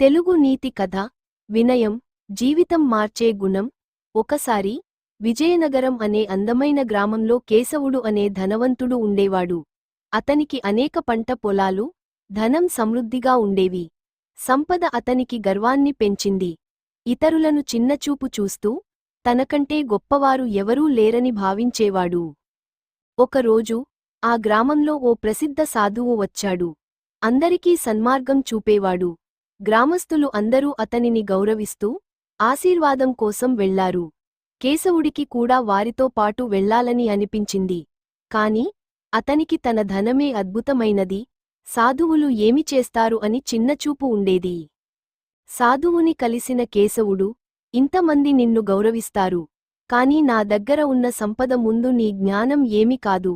తెలుగు నీతి కథ వినయం జీవితం మార్చే గుణం ఒకసారి విజయనగరం అనే అందమైన గ్రామంలో కేశవుడు అనే ధనవంతుడు ఉండేవాడు. అతనికి అనేక పంట పొలాలు ధనం సమృద్ధిగా ఉండేవి. సంపద అతనికి గర్వాన్ని పెంచింది. ఇతరులను చిన్నచూపు చూస్తూ తనకంటే గొప్పవారు ఎవరూ లేరని భావించేవాడు. ఒకరోజు ఆ గ్రామంలో ఓ ప్రసిద్ధ సాధువు వచ్చాడు. అందరికీ సన్మార్గం చూపేవాడు. గ్రామస్థులు అందరూ అతనిని గౌరవిస్తూ ఆశీర్వాదం కోసం వెళ్ళారు. కేశవుడికి కూడా వారితో పాటు వెళ్ళాలని అనిపించింది. కాని అతనికి తన ధనమే అద్భుతమైనది. సాధువులు ఏమి చేస్తారు అని చిన్నచూపు ఉండేది. సాధువుని కలిసిన కేశవుడు ఇంతమంది నిన్ను గౌరవిస్తారు. కాని నా దగ్గర ఉన్న సంపద ముందు నీ జ్ఞానం ఏమి కాదు.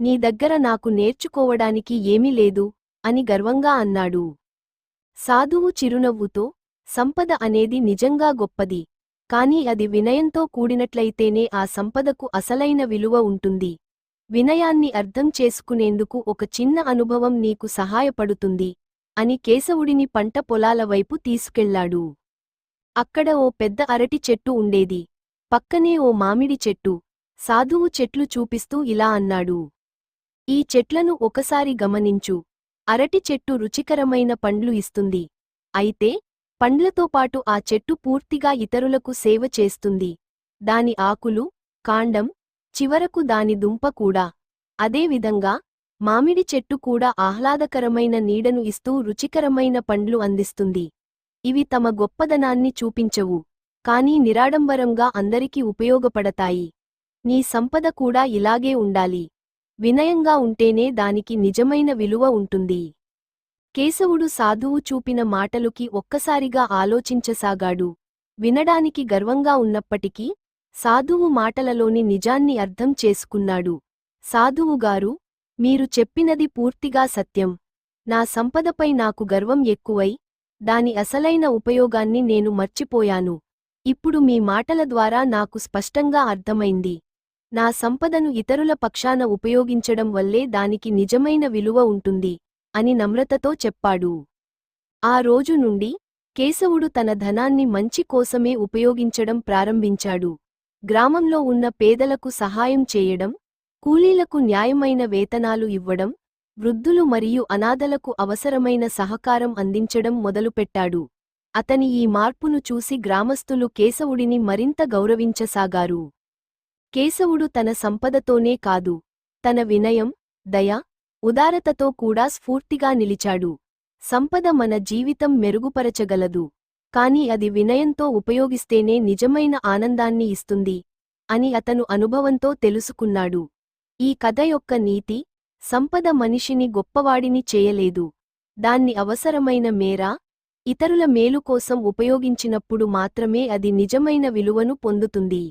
నీ దగ్గర నాకు నేర్చుకోవడానికి ఏమీ లేదు అని గర్వంగా అన్నాడు. సాధువు చిరునవ్వుతో సంపద అనేది నిజంగా గొప్పది కాని అది వినయంతో కూడినట్లయితేనే ఆ సంపదకు అసలైన విలువ ఉంటుంది. వినయాన్ని అర్థం చేసుకునేందుకు ఒక చిన్న అనుభవం నీకు సహాయపడుతుంది అని కేశవుడిని పంట పొలాల వైపు తీసుకెళ్ళాడు. అక్కడ ఓ పెద్ద అరటి చెట్టు ఉండేది పక్కనే ఓ మామిడి చెట్టు సాధువు చెట్లు చూపిస్తూ ఇలా అన్నాడు. ఈ చెట్లను ఒకసారి గమనించు అరటి చెట్టు రుచికరమైన పండ్లు ఇస్తుంది. అయితే పండ్లతో పాటు ఆ చెట్టు పూర్తిగా ఇతరులకు సేవ చేస్తుంది. దాని ఆకులు కాండం చివరకు దాని దుంప కూడా. అదేవిధంగా మామిడి చెట్టు కూడా ఆహ్లాదకరమైన నీడను ఇస్తూ రుచికరమైన పండ్లు అందిస్తుంది. ఇవి తమ గొప్పదనాన్ని చూపించవు కానీ నిరాడంబరంగా అందరికీ ఉపయోగపడతాయి. నీ సంపద కూడా ఇలాగే ఉండాలి. వినయంగా ఉంటేనే దానికి నిజమైన విలువ ఉంటుంది. కేశవుడు సాధువు చూపిన మాటలుకి ఒక్కసారిగా ఆలోచించసాగాడు. వినడానికి గర్వంగా ఉన్నప్పటికీ సాధువు మాటలలోని నిజాన్ని అర్థం చేసుకున్నాడు. సాధువుగారు మీరు చెప్పినది పూర్తిగా సత్యం. నా సంపదపై నాకు గర్వం ఎక్కువై దాని అసలైన ఉపయోగాన్ని నేను మర్చిపోయాను. ఇప్పుడు మీ మాటల ద్వారా నాకు స్పష్టంగా అర్థమైంది. నా సంపదను ఇతరుల పక్షాన ఉపయోగించడం వల్లే దానికి నిజమైన విలువ ఉంటుంది అని నమ్రతతో చెప్పాడు. ఆ రోజు నుండి కేశవుడు తన ధనాన్ని మంచి కోసమే ఉపయోగించడం ప్రారంభించాడు. గ్రామంలో ఉన్న పేదలకు సహాయం చేయడం కూలీలకు న్యాయమైన వేతనాలు ఇవ్వడం వృద్ధులు మరియు అనాథలకు అవసరమైన సహకారం అందించడం మొదలుపెట్టాడు. అతని ఈ మార్పును చూసి గ్రామస్థులు కేశవుడిని మరింత గౌరవించసాగారు. కేశవుడు తన సంపదతోనే కాదు తన వినయం దయ ఉదారతతో కూడా స్ఫూర్తిగా నిలిచాడు. సంపద మన జీవితం మెరుగుపరచగలదు కాని అది వినయంతో ఉపయోగిస్తేనే నిజమైన ఆనందాన్ని ఇస్తుంది అని అతను అనుభవంతో తెలుసుకున్నాడు. ఈ కథ యొక్క నీతి సంపద మనిషిని గొప్పవాడిని చేయలేదు. దాన్ని అవసరమైన మేర ఇతరుల మేలు కోసం ఉపయోగించినప్పుడు మాత్రమే అది నిజమైన విలువను పొందుతుంది.